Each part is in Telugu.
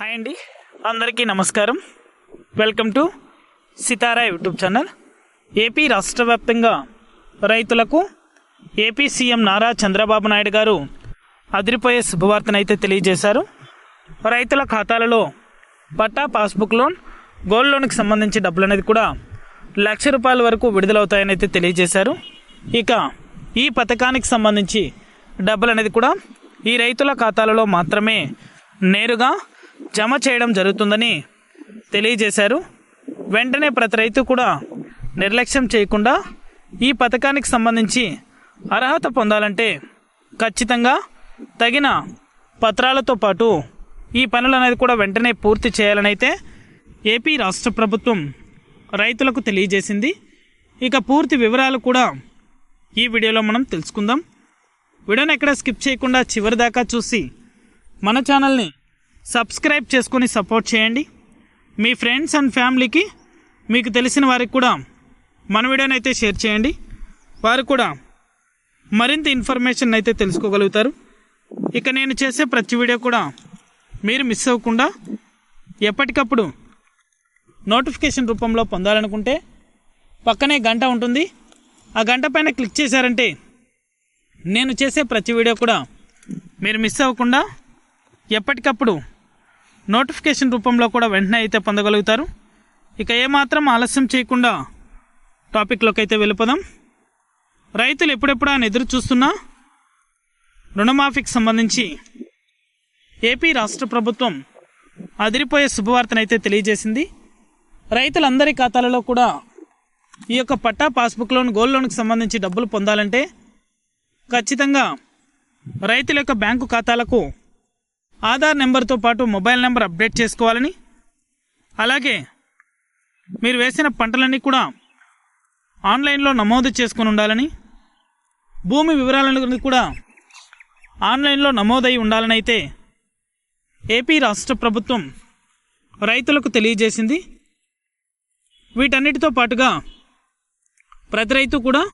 హాయ్ అండి. అందరికీ నమస్కారం. Welcome to Sitara YouTube channel AP రాష్ట్ర వ్యాప్తంగా రైతులకు ఏపీ సీఎం నారా చంద్రబాబు నాయుడు గారు అదిరిపోయే శుభవార్తనైతే తెలియజేశారు. రైతుల ఖాతాలలో పట్టా పాస్బుక్ లోన్ గోల్డ్ లోన్కి సంబంధించి డబ్బులు అనేది కూడా లక్ష రూపాయల వరకు విడుదలవుతాయని అయితే తెలియజేశారు. ఇక ఈ పథకానికి సంబంధించి డబ్బులు అనేది కూడా ఈ రైతుల ఖాతాలలో మాత్రమే నేరుగా జమ చేయడం జరుగుతుందని తెలియజేశారు. వెంటనే ప్రతి రైతు కూడా నిర్లక్ష్యం చేయకుండా ఈ పథకానికి సంబంధించి అర్హత పొందాలంటే ఖచ్చితంగా తగిన పత్రాలతో పాటు ఈ పనులు అనేది కూడా వెంటనే పూర్తి చేయాలనైతే ఏపీ రాష్ట్ర ప్రభుత్వం రైతులకు తెలియజేసింది. ఇక పూర్తి వివరాలు కూడా ఈ వీడియోలో మనం తెలుసుకుందాం. వీడియోని ఎక్కడ స్కిప్ చేయకుండా చివరి దాకా చూసి మన ఛానల్ని సబ్స్క్రైబ్ చేసుకొని సపోర్ట్ చేయండి. మీ ఫ్రెండ్స్ అండ్ ఫ్యామిలీకి మీకు తెలిసిన వారికి కూడా మన వీడియోని అయితే షేర్ చేయండి. వారు కూడా మరింత ఇన్ఫర్మేషన్ అయితే తెలుసుకోగలుగుతారు. ఇక నేను చేసే ప్రతి వీడియో కూడా మీరు మిస్ అవ్వకుండా ఎప్పటికప్పుడు నోటిఫికేషన్ రూపంలో పొందాలనుకుంటే పక్కనే గంట ఉంటుంది. ఆ గంట పైన క్లిక్ చేశారంటే నేను చేసే ప్రతి వీడియో కూడా మీరు మిస్ అవ్వకుండా ఎప్పటికప్పుడు నోటిఫికేషన్ రూపంలో కూడా వెంటనే అయితే పొందగలుగుతారు. ఇక ఏమాత్రం ఆలస్యం చేయకుండా టాపిక్లోకి అయితే వెళ్ళిపోదాం. రైతులు ఎప్పుడెప్పుడు ఆయన ఎదురు చూస్తున్నా రుణమాఫీకి సంబంధించి ఏపీ రాష్ట్ర ప్రభుత్వం అదిరిపోయే శుభవార్తనైతే తెలియజేసింది. రైతులందరి ఖాతాలలో కూడా ఈ యొక్క పట్టా పాస్బుక్ లోన్ గోల్డ్ లోన్కి సంబంధించి డబ్బులు పొందాలంటే ఖచ్చితంగా రైతుల యొక్క బ్యాంకు ఖాతాలకు ఆధార్ నెంబర్తో పాటు మొబైల్ నెంబర్ అప్డేట్ చేసుకోవాలని అలాగే మీరు వేసిన పంటలన్నీ కూడా ఆన్లైన్లో నమోదు చేసుకుని ఉండాలని భూమి వివరాలను కూడా ఆన్లైన్లో నమోదై ఉండాలని అయితే ఏపీ రాష్ట్ర ప్రభుత్వం రైతులకు తెలియజేసింది. వీటన్నిటితో పాటుగా ప్రతి రైతు కూడా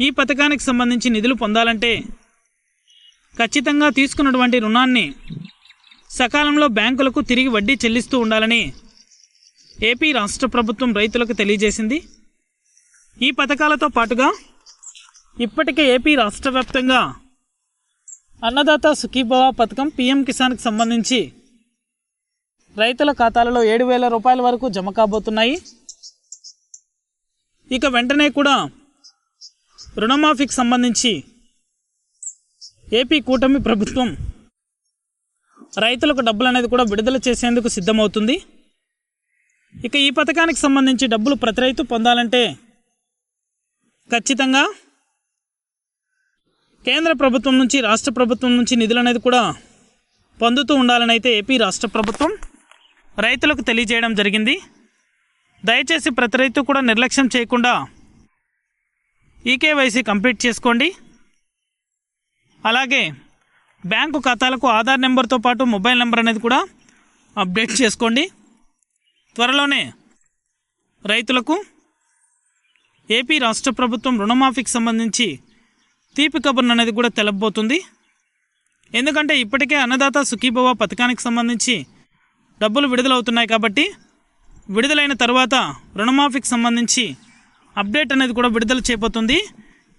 ఈ పథకానికి సంబంధించి నిధులు పొందాలంటే ఖచ్చితంగా తీసుకున్నటువంటి రుణాన్ని సకాలంలో బ్యాంకులకు తిరిగి వడ్డీ చెల్లిస్తూ ఉండాలని ఏపీ రాష్ట్ర ప్రభుత్వం రైతులకు తెలియజేసింది. ఈ పథకాలతో పాటుగా ఇప్పటికే ఏపీ రాష్ట్ర వ్యాప్తంగా అన్నదాత సుఖీభవ పథకం పీఎం కిసాన్కి సంబంధించి రైతుల ఖాతాలలో ఏడు వేల రూపాయల వరకు జమ కాబోతున్నాయి. ఇక వెంటనే కూడా రుణమాఫీకి సంబంధించి ఏపీ కూటమి ప్రభుత్వం రైతులకు డబ్బులు అనేది కూడా విడుదల చేసేందుకు సిద్ధమవుతుంది. ఇక ఈ పథకానికి సంబంధించి డబ్బులు ప్రతి రైతు పొందాలంటే ఖచ్చితంగా కేంద్ర ప్రభుత్వం నుంచి రాష్ట్ర ప్రభుత్వం నుంచి నిధులు అనేది కూడా పొందుతూ ఉండాలని అయితే ఏపీ రాష్ట్ర ప్రభుత్వం రైతులకు తెలియజేయడం జరిగింది. దయచేసి ప్రతి రైతు కూడా నిర్లక్ష్యం చేయకుండా ఈకేవైసీ కంప్లీట్ చేసుకోండి. అలాగే బ్యాంకు ఖాతాలకు ఆధార్ నెంబర్తో పాటు మొబైల్ నెంబర్ అనేది కూడా అప్డేట్ చేసుకోండి. త్వరలోనే రైతులకు ఏపీ రాష్ట్ర ప్రభుత్వం రుణమాఫీకి సంబంధించి తీపి కబుర్ను అనేది కూడా తెలపబోతుంది. ఎందుకంటే ఇప్పటికే అన్నదాత సుఖీభవ పథకానికి సంబంధించి డబ్బులు విడుదలవుతున్నాయి కాబట్టి విడుదలైన తర్వాత రుణమాఫీకి సంబంధించి అప్డేట్ అనేది కూడా విడుదల చేయబోతుంది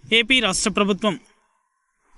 ఏపీ రాష్ట్ర ప్రభుత్వం